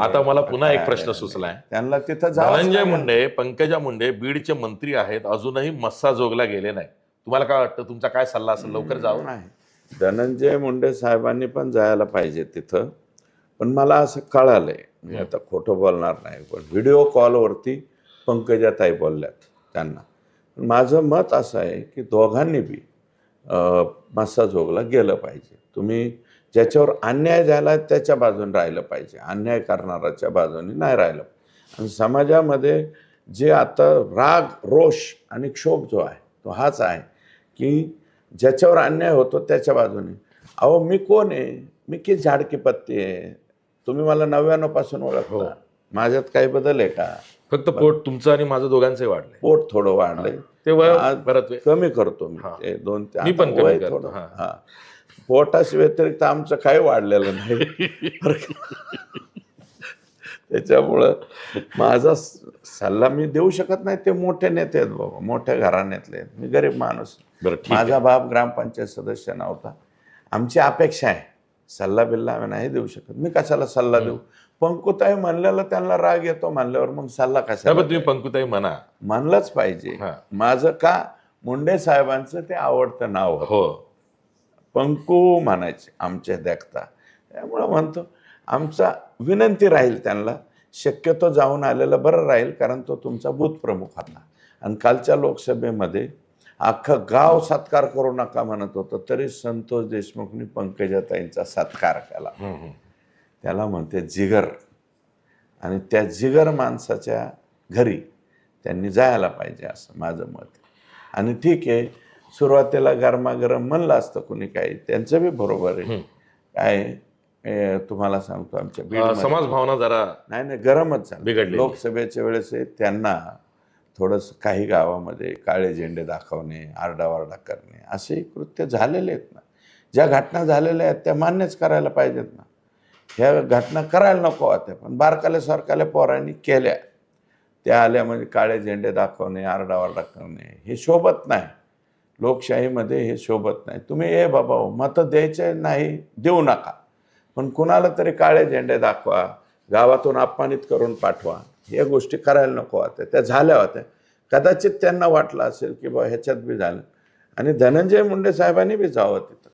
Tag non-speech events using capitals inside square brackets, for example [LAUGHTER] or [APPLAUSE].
आता मला पुन्हा एक प्रश्न सुचलाय. त्यांना तिथं धनंजय. मुंडे पंकजा मुंडे बीडचे मंत्री आहेत अजूनही मस्सा जोगला गेले नाही. तुम्हाला काय वाटतं? तुमचा काय सल्ला असेल? लवकर जावं. नाही. धनंजय मुंडे साहेबांनी पण जायला पाहिजे तिथं. पण मला असं कळालंय. मी आता खोटं बोलणार नाही पण व्हिडिओ कॉलवरती पंकजाताई बोलल्यात त्यांना. माझं मत असं आहे की दोघांनी बी मस्सा जोगला गेलं पाहिजे. तुम्ही ज्याच्यावर अन्याय झाला त्याच्या बाजूने राहिलं पाहिजे. अन्याय करणाऱ्याच्या बाजूने नाही राहिलं. आणि समाजामध्ये जे आता राग रोष आणि क्षोभ जो आहे तो हाच आहे की ज्याच्यावर अन्याय होतो त्याच्या बाजूने. अहो मी कोण आहे? मी की झाडकी पत्ती आहे? तुम्ही मला नव्याण्णवपासून ओळखता माझ्यात काही बदल आहे का? फक्त पोट तुमचं आणि माझं दोघांचंही वाढलंय. पोट थोडं वाढलंय. ते वय आज परत कमी करतो मी. दोन मी पण कमी करतो, हा. पोटाशी व्यतिरिक्त आमचं काही वाढलेलं नाही? [LAUGHS] त्याच्यामुळं माझा सल्ला मी देऊ शकत नाही. ते मोठे नेते आहेत बाबा. मोठ्या घराण्यातले आहेत. मी गरीब माणूस. माझा बाप ग्रामपंचायत सदस्य नव्हता. आमची अपेक्षा आहे. सल्ला बिल्ला आम्ही नाही देऊ शकत. मी कशाला सल्ला देऊ? पंकुताई म्हणलेलं त्यांना राग येतो म्हणल्यावर मग सल्ला कशाला तुम्ही पंकुताई म्हणा. म्हणलंच पाहिजे. माझं का? मुंडे साहेबांचं ते आवडतं नाव. हो. पंकू म्हणायचे आमच्या देखता. त्यामुळं म्हणतो आमचा विनंती राहील त्यांना शक्यतो जाऊन आलेलं बरं राहील कारण तो तुमचा बूथ प्रमुख होता. आणि कालच्या लोकसभेमध्ये अख्खं गाव सत्कार करू नका म्हणत होतं तरी संतोष देशमुखनी पंकजाताईंचा सत्कार केला. त्याला म्हणते जिगर आणि त्या जिगर माणसाच्या घरी त्यांनी जायला पाहिजे असं माझं मत. आणि ठीक आहे सुरुवातीला गरमागरम म्हणलं असतं कुणी काही त्यांचं बी बरोबर आहे. काय तुम्हाला सांगतो आमच्या समाज भावना जरा नाही नाही गरमच झालं बिघडलेली. लोकसभेच्या वेळेस त्यांना थोडंस काही गावामध्ये काळे झेंडे दाखवणे आरडावारडा करणे असे कृत्य झालेले आहेत ना. ज्या घटना झालेल्या आहेत त्या मान्यच करायला पाहिजेत ना. ह्या घटना करायला नको होत्या पण बारकाल्या सरकाल्या पोरांनी केल्या. त्या आल्या म्हणजे काळे झेंडे दाखवणे आरडावारडा करणे हे शोभत नाही. लोकशाहीमध्ये हे शोभत नाही. तुम्ही ए बाबा मतं द्यायचे नाही देऊ नका. पण कुणाला तरी काळे झेंडे दाखवा गावातून अपमानित करून पाठवा. या गोष्टी करायला नको होत्या त्या झाल्या होत्या. कदाचित त्यांना वाटलं असेल की बा ह्याच्यात बी झालं. आणि धनंजय मुंडे साहेबांनी बी जावं तिथं.